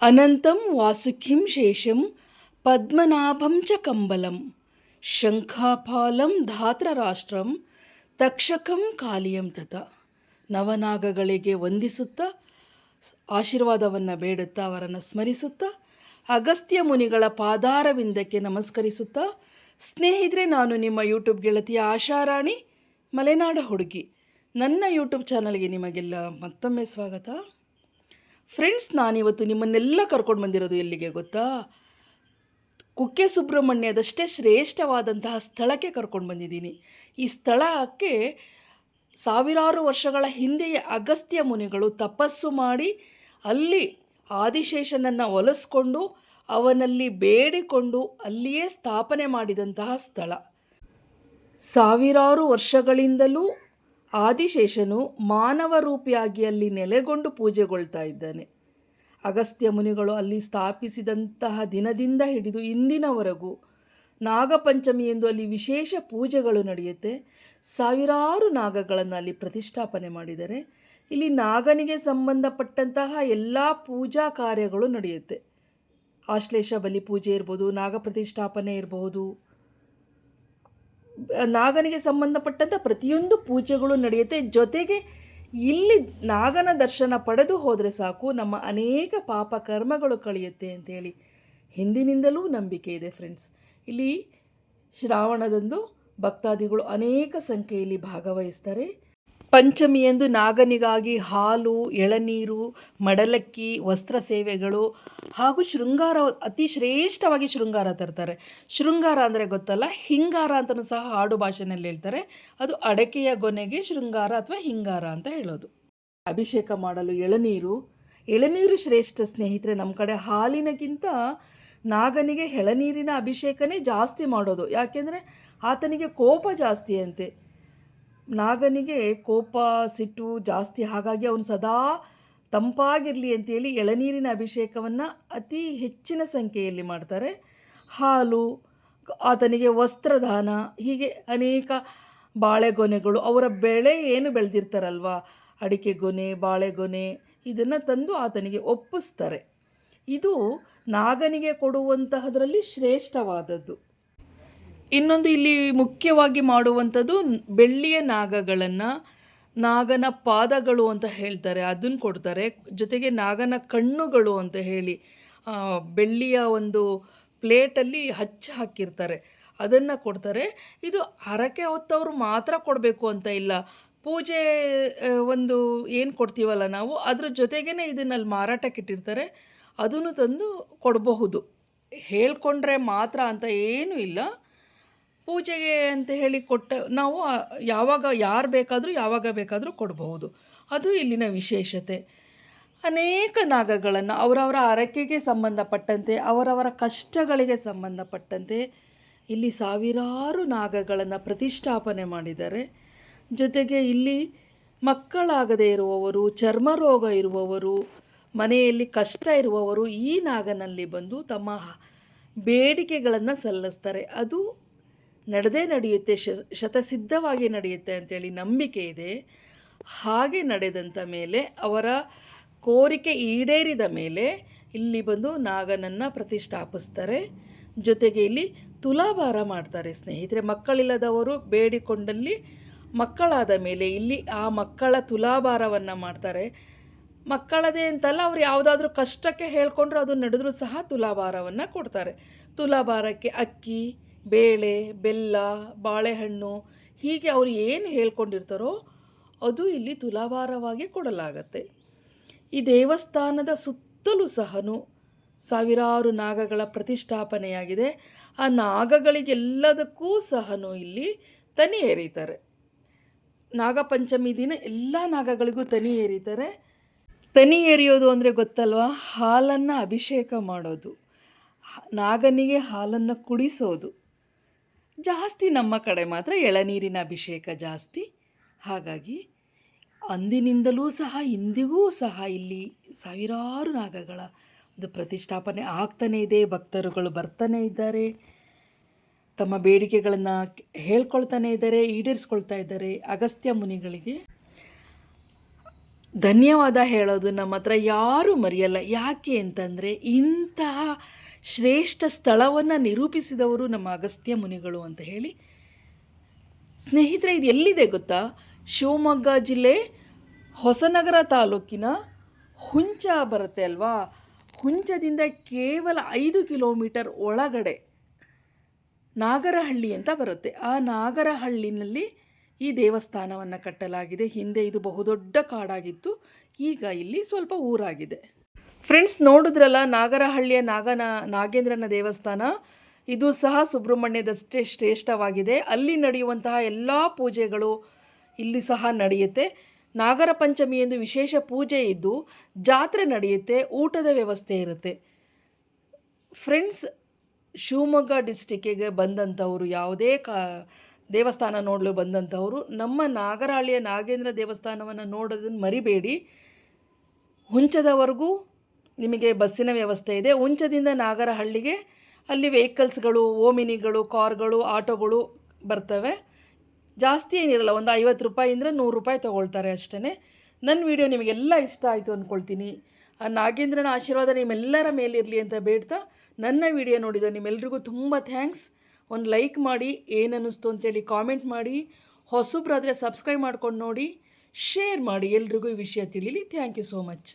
ಅನಂತಂ ವಾಸುಕಿಂ ಶೇಷಂ ಪದ್ಮನಾಭಂ ಚ ಕಂಬಲಂ ಶಂಖಾಫಾಲಂ ಧಾತ್ರರಾಷ್ಟ್ರಂ ತಕ್ಷಕಂ ಕಾಲಿಯಂ ತತ ನವನಾಗಗಳಿಗೆ ವಂದಿಸುತ್ತಾ, ಆಶೀರ್ವಾದವನ್ನು ಬೇಡುತ್ತಾ, ಅವರನ್ನು ಸ್ಮರಿಸುತ್ತಾ, ಅಗಸ್ತ್ಯ ಮುನಿಗಳ ಪಾದಾರವಿಂದಕ್ಕೆ ನಮಸ್ಕರಿಸುತ್ತಾ, ಸ್ನೇಹಿತರೆ, ನಾನು ನಿಮ್ಮ ಯೂಟ್ಯೂಬ್ ಗೆಳತಿಯ ಆಶಾರಾಣಿ ಮಲೆನಾಡ ಹುಡುಗಿ. ನನ್ನ ಯೂಟ್ಯೂಬ್ ಚಾನಲ್ಗೆ ನಿಮಗೆಲ್ಲ ಮತ್ತೊಮ್ಮೆ ಸ್ವಾಗತ. ಫ್ರೆಂಡ್ಸ್ ನಾನಿವತ್ತು ನಿಮ್ಮನ್ನೆಲ್ಲ ಕರ್ಕೊಂಡು ಬಂದಿರೋದು ಎಲ್ಲಿಗೆ ಗೊತ್ತಾ? ಕುಕ್ಕೆ ಸುಬ್ರಹ್ಮಣ್ಯದಷ್ಟೇ ಶ್ರೇಷ್ಠವಾದಂತಹ ಸ್ಥಳಕ್ಕೆ ಕರ್ಕೊಂಡು ಬಂದಿದ್ದೀನಿ. ಈ ಸ್ಥಳಕ್ಕೆ ಸಾವಿರಾರು ವರ್ಷಗಳ ಹಿಂದೆಯೇ ಅಗಸ್ತ್ಯ ಮುನಿಗಳು ತಪಸ್ಸು ಮಾಡಿ ಅಲ್ಲಿ ಆದಿಶೇಷನನ್ನು ಒಲಿಸ್ಕೊಂಡು ಅವನಲ್ಲಿ ಬೇಡಿಕೊಂಡು ಅಲ್ಲಿಯೇ ಸ್ಥಾಪನೆ ಮಾಡಿದಂತಹ ಸ್ಥಳ. ಸಾವಿರಾರು ವರ್ಷಗಳಿಂದಲೂ ಆದಿಶೇಷನು ಮಾನವ ರೂಪಿಯಾಗಿ ಅಲ್ಲಿ ನೆಲೆಗೊಂಡು ಪೂಜೆಗೊಳ್ತಾ ಇದ್ದಾನೆ. ಅಗಸ್ತ್ಯ ಮುನಿಗಳು ಅಲ್ಲಿ ಸ್ಥಾಪಿಸಿದಂತಹ ದಿನದಿಂದ ಹಿಡಿದು ಇಂದಿನವರೆಗೂ ನಾಗಪಂಚಮಿ ಎಂದು ಅಲ್ಲಿ ವಿಶೇಷ ಪೂಜೆಗಳು ನಡೆಯುತ್ತೆ. ಸಾವಿರಾರು ನಾಗಗಳನ್ನು ಅಲ್ಲಿ ಪ್ರತಿಷ್ಠಾಪನೆ ಮಾಡಿದರೆ ಇಲ್ಲಿ ನಾಗನಿಗೆ ಸಂಬಂಧಪಟ್ಟಂತಹ ಎಲ್ಲ ಪೂಜಾ ಕಾರ್ಯಗಳು ನಡೆಯುತ್ತೆ. ಆಶ್ಲೇಷ ಬಲಿ ಪೂಜೆ ಇರ್ಬೋದು, ನಾಗ ಪ್ರತಿಷ್ಠಾಪನೆ ಇರಬಹುದು ನಾಗನಿಗೆ ಸಂಬಂಧಪಟ್ಟಂಥ ಪ್ರತಿಯೊಂದು ಪೂಜೆಗಳು ನಡೆಯುತ್ತೆ. ಜೊತೆಗೆ ಇಲ್ಲಿ ನಾಗನ ದರ್ಶನ ಪಡೆದು ಹೋದರೆ ಸಾಕು, ನಮ್ಮ ಅನೇಕ ಪಾಪ ಕರ್ಮಗಳು ಕಳೆಯುತ್ತೆ ಅಂತೇಳಿ ಹಿಂದಿನಿಂದಲೂ ನಂಬಿಕೆ ಇದೆ ಫ್ರೆಂಡ್ಸ್ ಇಲ್ಲಿ ಶ್ರಾವಣದಂದು ಭಕ್ತಾದಿಗಳು ಅನೇಕ ಸಂಖ್ಯೆಯಲ್ಲಿ ಭಾಗವಹಿಸ್ತಾರೆ. ಪಂಚಮಿಯಂದು ನಾಗನಿಗಾಗಿ ಹಾಲು, ಎಳನೀರು, ಮಡಲಕ್ಕಿ, ವಸ್ತ್ರ ಸೇವೆಗಳು ಹಾಗೂ ಶೃಂಗಾರ, ಅತಿ ಶ್ರೇಷ್ಠವಾಗಿ ಶೃಂಗಾರ ತರ್ತಾರೆ. ಶೃಂಗಾರ ಅಂದರೆ ಗೊತ್ತಲ್ಲ? ಹಿಂಗಾರ ಅಂತಲೂ ಸಹ ಹಾಡು ಭಾಷೆನಲ್ಲಿ ಹೇಳ್ತಾರೆ. ಅದು ಅಡಕೆಯ ಗೊನೆಗೆ ಶೃಂಗಾರ ಅಥವಾ ಹಿಂಗಾರ ಅಂತ ಹೇಳೋದು. ಅಭಿಷೇಕ ಮಾಡಲು ಎಳನೀರು. ಎಳನೀರು ಶ್ರೇಷ್ಠ ಸ್ನೇಹಿತರೆ, ನಮ್ಮ ಕಡೆ ಹಾಲಿನಗಿಂತ ನಾಗನಿಗೆ ಎಳನೀರಿನ ಅಭಿಷೇಕನೇ ಜಾಸ್ತಿ ಮಾಡೋದು. ಯಾಕೆಂದರೆ ಆತನಿಗೆ ಕೋಪ ಜಾಸ್ತಿ ಅಂತೆ. ನಾಗನಿಗೆ ಕೋಪ, ಸಿಟ್ಟು ಜಾಸ್ತಿ, ಹಾಗಾಗಿ ಅವನು ಸದಾ ತಂಪಾಗಿರಲಿ ಅಂತೇಳಿ ಎಳನೀರಿನ ಅಭಿಷೇಕವನ್ನು ಅತಿ ಹೆಚ್ಚಿನ ಸಂಖ್ಯೆಯಲ್ಲಿ ಮಾಡ್ತಾರೆ. ಹಾಲು, ಆತನಿಗೆ ವಸ್ತ್ರದಾನ, ಹೀಗೆ ಅನೇಕ ಬಾಳೆಗೊನೆಗಳು, ಅವರ ಬೆಳೆ ಏನು ಬೆಳೆದಿರ್ತಾರಲ್ವ? ಅಡಿಕೆಗೊನೆ ಬಾಳೆಗೊನೆ, ಇದನ್ನು ತಂದು ಆತನಿಗೆ ಒಪ್ಪಿಸ್ತಾರೆ. ಇದು ನಾಗನಿಗೆ ಕೊಡುವಂತಹದರಲ್ಲಿ ಶ್ರೇಷ್ಠವಾದದ್ದು. ಇನ್ನೊಂದು ಇಲ್ಲಿ ಮುಖ್ಯವಾಗಿ ಮಾಡುವಂಥದ್ದು ಬೆಳ್ಳಿಯ ನಾಗಗಳನ್ನು ನಾಗನ ಪಾದಗಳು ಅಂತ ಹೇಳ್ತಾರೆ, ಅದನ್ನು ಕೊಡ್ತಾರೆ. ಜೊತೆಗೆ ನಾಗನ ಕಣ್ಣುಗಳು ಅಂತ ಹೇಳಿ ಬೆಳ್ಳಿಯ ಒಂದು ಪ್ಲೇಟಲ್ಲಿ ಹಚ್ಚಿ ಹಾಕಿರ್ತಾರೆ. ಅದನ್ನು ಕೊಡ್ತಾರೆ. ಇದು ಹರಕೆ ಹೊತ್ತವರು ಮಾತ್ರ ಕೊಡಬೇಕು ಅಂತ ಇಲ್ಲ. ಪೂಜೆ ಒಂದು ಏನು ಕೊಡ್ತೀವಲ್ಲ ನಾವು, ಅದ್ರ ಜೊತೆಗೇ ಇದನ್ನಲ್ಲಿ ಮಾರಾಟಕ್ಕೆ ಇಟ್ಟಿರ್ತಾರೆ ಅದನ್ನು ತಂದು ಕೊಡಬಹುದು. ಹೇಳ್ಕೊಂಡ್ರೆ ಮಾತ್ರ ಅಂತ ಏನೂ ಇಲ್ಲ. ಪೂಜೆಗೆ ಅಂತ ಹೇಳಿ ಕೊಟ್ಟ ನಾವು ಯಾವಾಗ ಯಾರು ಬೇಕಾದರೂ ಯಾವಾಗ ಬೇಕಾದರೂ ಕೊಡಬಹುದು. ಅದು ಇಲ್ಲಿನ ವಿಶೇಷತೆ. ಅನೇಕ ನಾಗಗಳನ್ನು ಅವರವರ ಅರಕೆಗೆ ಸಂಬಂಧಪಟ್ಟಂತೆ, ಅವರವರ ಕಷ್ಟಗಳಿಗೆ ಸಂಬಂಧಪಟ್ಟಂತೆ ಇಲ್ಲಿ ಸಾವಿರಾರು ನಾಗಗಳನ್ನು ಪ್ರತಿಷ್ಠಾಪನೆ ಮಾಡಿದ್ದಾರೆ. ಜೊತೆಗೆ ಇಲ್ಲಿ ಮಕ್ಕಳಾಗದೇ ಇರುವವರು, ಚರ್ಮ ರೋಗ ಇರುವವರು, ಮನೆಯಲ್ಲಿ ಕಷ್ಟ ಇರುವವರು ಈ ನಾಗನಲ್ಲಿ ಬಂದು ತಮ್ಮ ಬೇಡಿಕೆಗಳನ್ನು ಸಲ್ಲಿಸ್ತಾರೆ. ಅದು ನಡೆದೇ ನಡೆಯುತ್ತೆ ಶ ಶತಸಿದ್ಧವಾಗಿ ನಡೆಯುತ್ತೆ ಅಂತೇಳಿ ನಂಬಿಕೆ ಇದೆ. ಹಾಗೆ ನಡೆದಂಥ ಮೇಲೆ ಅವರ ಕೋರಿಕೆ ಈಡೇರಿದ ಮೇಲೆ ಇಲ್ಲಿ ಬಂದು ನಾಗನನ್ನು ಪ್ರತಿಷ್ಠಾಪಿಸ್ತಾರೆ. ಜೊತೆಗೆ ಇಲ್ಲಿ ತುಲಾಭಾರ ಮಾಡ್ತಾರೆ ಸ್ನೇಹಿತರೆ. ಮಕ್ಕಳಿಲ್ಲದವರು ಬೇಡಿಕೊಂಡಲ್ಲಿ ಮಕ್ಕಳಾದ ಮೇಲೆ ಇಲ್ಲಿ ಆ ಮಕ್ಕಳ ತುಲಾಭಾರವನ್ನು ಮಾಡ್ತಾರೆ. ಮಕ್ಕಳದೇ ಅಂತಲ್ಲ, ಅವ್ರು ಯಾವುದಾದ್ರೂ ಕಷ್ಟಕ್ಕೆ ಹೇಳ್ಕೊಂಡ್ರು ಅದು ನಡೆದರೂ ಸಹ ತುಲಾಭಾರವನ್ನು ಕೊಡ್ತಾರೆ. ತುಲಾಭಾರಕ್ಕೆ ಅಕ್ಕಿ ಬೇಳೆ, ಬೆಲ್ಲ, ಬಾಳೆಹಣ್ಣು ಹೀಗೆ ಅವರು ಏನು ಹೇಳ್ಕೊಂಡಿರ್ತಾರೋ ಅದು ಇಲ್ಲಿ ತುಲಾಭಾರವಾಗಿ ಕೊಡಲಾಗತ್ತೆ. ಈ ದೇವಸ್ಥಾನದ ಸುತ್ತಲೂ ಸಹನು ಸಾವಿರಾರು ನಾಗಗಳ ಪ್ರತಿಷ್ಠಾಪನೆಯಾಗಿದೆ. ಆ ನಾಗಗಳಿಗೆಲ್ಲದಕ್ಕೂ ಸಹನು ಇಲ್ಲಿ ತನಿ ಏರಿತಾರೆ. ನಾಗಪಂಚಮಿ ದಿನ ಎಲ್ಲ ನಾಗಗಳಿಗೂ ತನಿ ಏರಿತಾರೆ. ತನಿ ಏರಿಯೋದು ಅಂದರೆ ಗೊತ್ತಲ್ವಾ? ಹಾಲನ್ನು ಅಭಿಷೇಕ ಮಾಡೋದು. ನಾಗನಿಗೆ ಹಾಲನ್ನು ಕುಡಿಸೋದು. ಜಾಸ್ತಿ ನಮ್ಮ ಕಡೆ ಮಾತ್ರ ಎಳನೀರಿನ ಅಭಿಷೇಕ ಜಾಸ್ತಿ. ಹಾಗಾಗಿ ಅಂದಿನಿಂದಲೂ ಸಹ ಇಂದಿಗೂ ಸಹ ಇಲ್ಲಿ ಸಾವಿರಾರು ನಾಗಗಳ ಒಂದು ಪ್ರತಿಷ್ಠಾಪನೆ ಆಗ್ತಾನೇ ಇದೆ, ಭಕ್ತರುಗಳು ಬರ್ತಾನೆ ಇದ್ದಾರೆ, ತಮ್ಮ ಬೇಡಿಕೆಗಳನ್ನು ಹೇಳ್ಕೊಳ್ತಾನೆ ಇದ್ದಾರೆ, ಈಡೇರಿಸ್ಕೊಳ್ತಾ ಇದ್ದಾರೆ ಅಗಸ್ತ್ಯ ಮುನಿಗಳಿಗೆ. ಧನ್ಯವಾದ ಹೇಳೋದು ನಮ್ಮ ಹತ್ರ ಯಾರೂ ಮರೆಯಲ್ಲ. ಯಾಕೆ ಅಂತಂದರೆ ಇಂತಹ ಶ್ರೇಷ್ಠ ಸ್ಥಳವನ್ನು ನಿರೂಪಿಸಿದವರು ನಮ್ಮ ಅಗಸ್ತ್ಯ ಮುನಿಗಳು ಅಂತ ಹೇಳಿ. ಸ್ನೇಹಿತರೆ ಇದು ಎಲ್ಲಿದೆ ಗೊತ್ತಾ? ಶಿವಮೊಗ್ಗ ಜಿಲ್ಲೆ ಹೊಸನಗರ ತಾಲೂಕಿನ ಹುಂಚ ಬರುತ್ತೆ ಅಲ್ವಾ? ಹುಂಚದಿಂದ ಕೇವಲ ಐದು ಕಿಲೋಮೀಟರ್ ಒಳಗಡೆ ನಾಗರಹಳ್ಳಿ ಅಂತ ಬರುತ್ತೆ. ಆ ನಾಗರಹಳ್ಳಿನಲ್ಲಿ ಈ ದೇವಸ್ಥಾನವನ್ನು ಕಟ್ಟಲಾಗಿದೆ. ಹಿಂದೆ ಇದು ಬಹುದೊಡ್ಡ ಕಾಡಾಗಿತ್ತು. ಈಗ ಇಲ್ಲಿ ಸ್ವಲ್ಪ ಊರಾಗಿದೆ. ಫ್ರೆಂಡ್ಸ್, ನೋಡಿದ್ರಲ್ಲ, ನಾಗರಹಳ್ಳಿಯ ನಾಗನ ನಾಗೇಂದ್ರನ ದೇವಸ್ಥಾನ? ಇದು ಸಹ ಸುಬ್ರಹ್ಮಣ್ಯದಷ್ಟೇ ಶ್ರೇಷ್ಠವಾಗಿದೆ. ಅಲ್ಲಿ ನಡೆಯುವಂತಹ ಎಲ್ಲ ಪೂಜೆಗಳು ಇಲ್ಲಿ ಸಹ ನಡೆಯುತ್ತೆ. ನಾಗರ ಪಂಚಮಿ ಎಂದು ವಿಶೇಷ ಪೂಜೆ ಇದ್ದು, ಜಾತ್ರೆ ನಡೆಯುತ್ತೆ, ಊಟದ ವ್ಯವಸ್ಥೆ ಇರುತ್ತೆ. ಫ್ರೆಂಡ್ಸ್, ಶಿವಮೊಗ್ಗ ಡಿಸ್ಟಿಕ್ಕಿಗೆ ಬಂದಂಥವರು, ಯಾವುದೇ ಕಾ, ದೇವಸ್ಥಾನ ನೋಡಲು ಬಂದಂಥವರು, ನಮ್ಮ ನಾಗರಹಳ್ಳಿಯ ನಾಗೇಂದ್ರ ದೇವಸ್ಥಾನವನ್ನು ನೋಡೋದನ್ನು ಮರಿಬೇಡಿ. ಹುಂಚದವರೆಗೂ ನಿಮಗೆ ಬಸ್ಸಿನ ವ್ಯವಸ್ಥೆ ಇದೆ. ಉಂಚದಿಂದ ನಾಗರಹಳ್ಳಿಗೆ ಅಲ್ಲಿ ವೆಹಿಕಲ್ಸ್ಗಳು ಓಮಿನಿಗಳು, ಕಾರ್ಗಳು, ಆಟೋಗಳು ಬರ್ತವೆ. ಜಾಸ್ತಿ ಏನಿರಲ್ಲ, ಒಂದು ಐವತ್ತು ರೂಪಾಯಿಂದ ನೂರು ರೂಪಾಯಿ ತೊಗೊಳ್ತಾರೆ ಅಷ್ಟೇ ನನ್ನ ವಿಡಿಯೋ ನಿಮಗೆಲ್ಲ ಇಷ್ಟ ಆಯಿತು ಅಂದ್ಕೊಳ್ತೀನಿ ನಾಗೇಂದ್ರನ ಆಶೀರ್ವಾದ ನಿಮ್ಮೆಲ್ಲರ ಮೇಲಿರಲಿ ಅಂತ ಬೇಡ್ತಾ ನನ್ನ ವಿಡಿಯೋ ನೋಡಿದ ನಿಮ್ಮೆಲ್ರಿಗೂ ತುಂಬ ಥ್ಯಾಂಕ್ಸ್ ಒಂದು ಲೈಕ್ ಮಾಡಿ, ಏನು ಅನ್ನಿಸ್ತು ಅಂತೇಳಿ ಕಾಮೆಂಟ್ ಮಾಡಿ, ಹೊಸಬ್ರಾದರೆ ಸಬ್ಸ್ಕ್ರೈಬ್ ಮಾಡ್ಕೊಂಡು ನೋಡಿ ಶೇರ್ ಮಾಡಿ ಎಲ್ರಿಗೂ ಈ ವಿಷಯ ತಿಳಿಲಿ. Thank you so much